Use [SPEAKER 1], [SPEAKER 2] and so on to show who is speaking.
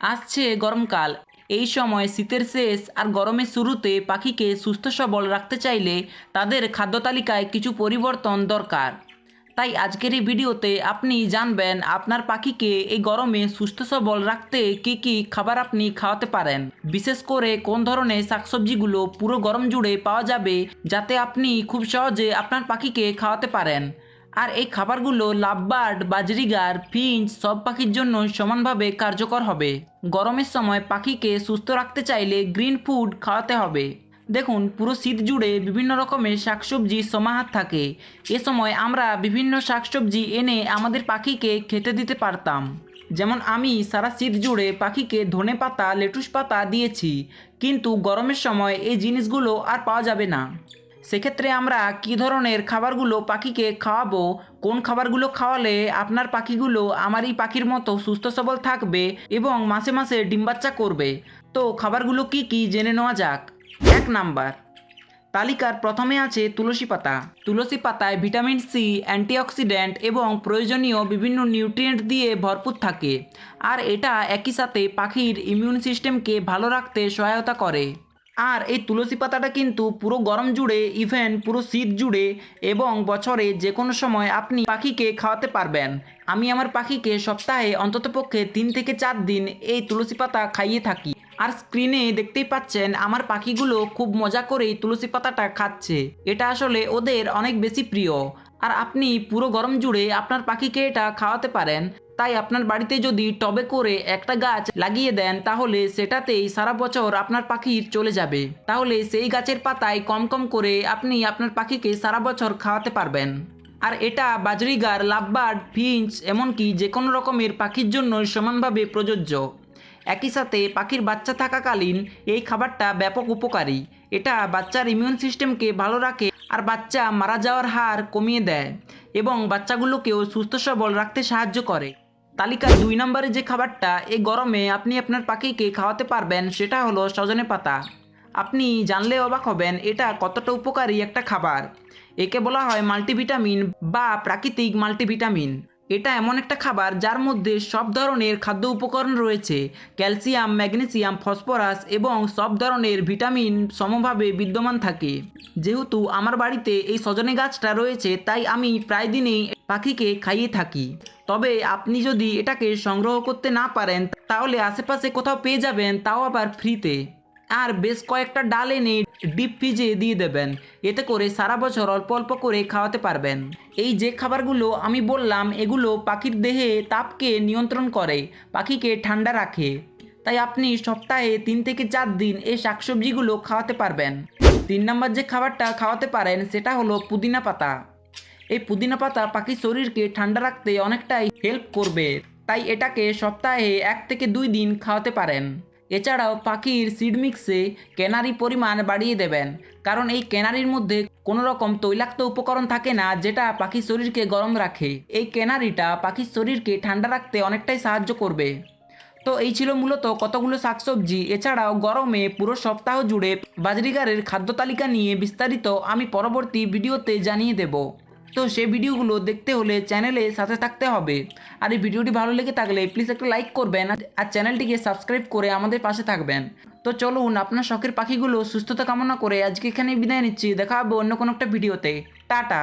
[SPEAKER 1] আসছে গরমকাল। এই সময় শীতের শেষ আর গরমের শুরুতে পাখিকে সুস্থ সবল রাখতে চাইলে তাদের খাদ্য তালিকায় কিছু পরিবর্তন দরকার। তাই আজকের এই ভিডিওতে আপনি জানবেন আপনার পাখিকে এই গরমে সুস্থ সবল রাখতে কি কি খাবার আপনি খাওয়াতে পারেন। বিশেষ করে কোন ধরনের শাকসবজিগুলো পুরো গরম জুড়ে পাওয়া যাবে যাতে আপনি খুব সহজে আপনার পাখিকে খাওয়াতে পারেন। আর এই খাবারগুলো লাভবার্ড, বাজরিগার, ফিঞ্চ সব পাখির জন্য সমানভাবে কার্যকর হবে। গরমের সময় পাখিকে সুস্থ রাখতে চাইলে গ্রিন ফুড খাওয়াতে হবে। দেখুন, পুরো শীত জুড়ে বিভিন্ন রকমের শাকসবজি সমাহার থাকে। এ সময় আমরা বিভিন্ন শাকসবজি এনে আমাদের পাখিকে খেতে দিতে পারতাম। যেমন আমি সারা শীত জুড়ে পাখিকে ধনে পাতা, লেটুস পাতা দিয়েছি। কিন্তু গরমের সময় এই জিনিসগুলো আর পাওয়া যাবে না। সেক্ষেত্রে আমরা কী ধরনের খাবারগুলো পাখিকে খাওয়াবো? কোন খাবারগুলো খাওয়ালে আপনার পাখিগুলো আমার এই পাখির মতো সুস্থ সবল থাকবে এবং মাসে মাসে ডিম বাচ্চা করবে? তো খাবারগুলো কি কি জেনে নেওয়া যাক। এক নাম্বার, তালিকার প্রথমে আছে তুলসী পাতা। তুলসী পাতায় ভিটামিন সি, অ্যান্টিঅক্সিডেন্ট এবং প্রয়োজনীয় বিভিন্ন নিউট্রিয়েন্ট দিয়ে ভরপুর থাকে। আর এটা একই সাথে পাখির ইমিউন সিস্টেমকে ভালো রাখতে সহায়তা করে। আর এই তুলসী পাতাটা কিন্তু পুরো গরম জুড়ে ইভেন পুরো শীত জুড়ে এবং বছরে যে কোনো সময় আপনি পাখিকে খাওয়াতে পারবেন। আমি আমার পাখিকে সপ্তাহে অন্ততপক্ষে তিন থেকে চার দিন এই তুলসী পাতা খাইয়ে থাকি। আর স্ক্রিনে দেখতেই পাচ্ছেন আমার পাখিগুলো খুব মজা করেই তুলসী পাতাটা খাচ্ছে। এটা আসলে ওদের অনেক বেশি প্রিয়। আর আপনি পুরো গরম জুড়ে আপনার পাখিকে এটা খাওয়াতে পারেন। তাই আপনার বাড়িতে যদি টবে করে একটা গাছ লাগিয়ে দেন, তাহলে সেটাতেই সারা বছর আপনার পাখির চলে যাবে। তাহলে সেই গাছের পাতায় কম কম করে আপনি আপনার পাখিকে সারা বছর খাওয়াতে পারবেন। আর এটা বাজরিগার, লাভবার্ড, ফিঞ্চ এমনকি যে কোনো রকমের পাখির জন্য সমানভাবে প্রযোজ্য। একই সাথে পাখির বাচ্চা থাকাকালীন এই খাবারটা ব্যাপক উপকারী। এটা বাচ্চার ইমিউন সিস্টেমকে ভালো রাখে আর বাচ্চা মারা যাওয়ার হার কমিয়ে দেয় এবং বাচ্চাগুলোকেও সুস্থ সবল রাখতে সাহায্য করে। তালিকার দুই নম্বরে যে খাবারটা এই গরমে আপনি আপনার পাখিকে খাওয়াতে পারবেন, সেটা হলো সজনে পাতা। আপনি জানলে অবাক হবেন, এটা কতটা উপকারী একটা খাবার। একে বলা হয় মাল্টিভিটামিন বা প্রাকৃতিক মাল্টিভিটামিন। এটা এমন একটা খাবার যার মধ্যে সব ধরনের খাদ্য উপকরণ রয়েছে, ক্যালসিয়াম, ম্যাগনেসিয়াম, ফসফরাস এবং সব ধরনের ভিটামিন সমভাবে বিদ্যমান থাকে। যেহেতু আমার বাড়িতে এই সজনে গাছটা রয়েছে, তাই আমি প্রায় দিনেই পাখিকে খাইয়ে থাকি। তবে আপনি যদি এটাকে সংগ্রহ করতে না পারেন, তাহলে আশেপাশে কোথাও পেয়ে যাবেন, তাও আবার ফ্রিতে। আর বেশ কয়েকটা ডাল এনে ডিপ ফ্রিজে দিয়ে দেবেন। এতে করে সারা বছর অল্প অল্প করে খাওয়াতে পারবেন। এই যে খাবারগুলো আমি বললাম, এগুলো পাখির দেহে তাপকে নিয়ন্ত্রণ করে, পাখিকে ঠান্ডা রাখে। তাই আপনি সপ্তাহে তিন থেকে চার দিন এই শাকসবজিগুলো খাওয়াতে পারবেন। তিন নম্বর যে খাবারটা খাওয়াতে পারেন, সেটা হলো পুদিনা পাতা। এই পুদিনা পাতা পাখির শরীরকে ঠান্ডা রাখতে অনেকটাই হেল্প করবে। তাই এটাকে সপ্তাহে এক থেকে দুই দিন খাওয়াতে পারেন। এছাড়াও পাখির সিড মিক্সে ক্যানারি পরিমাণ বাড়িয়ে দেবেন। কারণ এই ক্যানারির মধ্যে কোনো রকম তৈলাক্ত উপকরণ থাকে না, যেটা পাখির শরীরকে গরম রাখে। এই ক্যানারিটা পাখির শরীরকে ঠান্ডা রাখতে অনেকটাই সাহায্য করবে। তো এই ছিল মূলত কতগুলো শাকসবজি। এছাড়াও গরমে পুরো সপ্তাহ জুড়ে বাজরিগারের খাদ্য তালিকা নিয়ে বিস্তারিত আমি পরবর্তী ভিডিওতে জানিয়ে দেব। তো সেই ভিডিওগুলো দেখতে হলে চ্যানেলে সাথে থাকতে হবে। আর এই ভিডিওটি ভালো লেগে থাকলে প্লিজ একটা লাইক করবেন আর চ্যানেলটিকে সাবস্ক্রাইব করে আমাদের পাশে থাকবেন। তো চলুন আপনার শখের পাখিগুলো সুস্থতা কামনা করে আজকে এখানে বিদায় নিচ্ছি। দেখা হবে অন্য কোনো একটা ভিডিওতে। টাটা।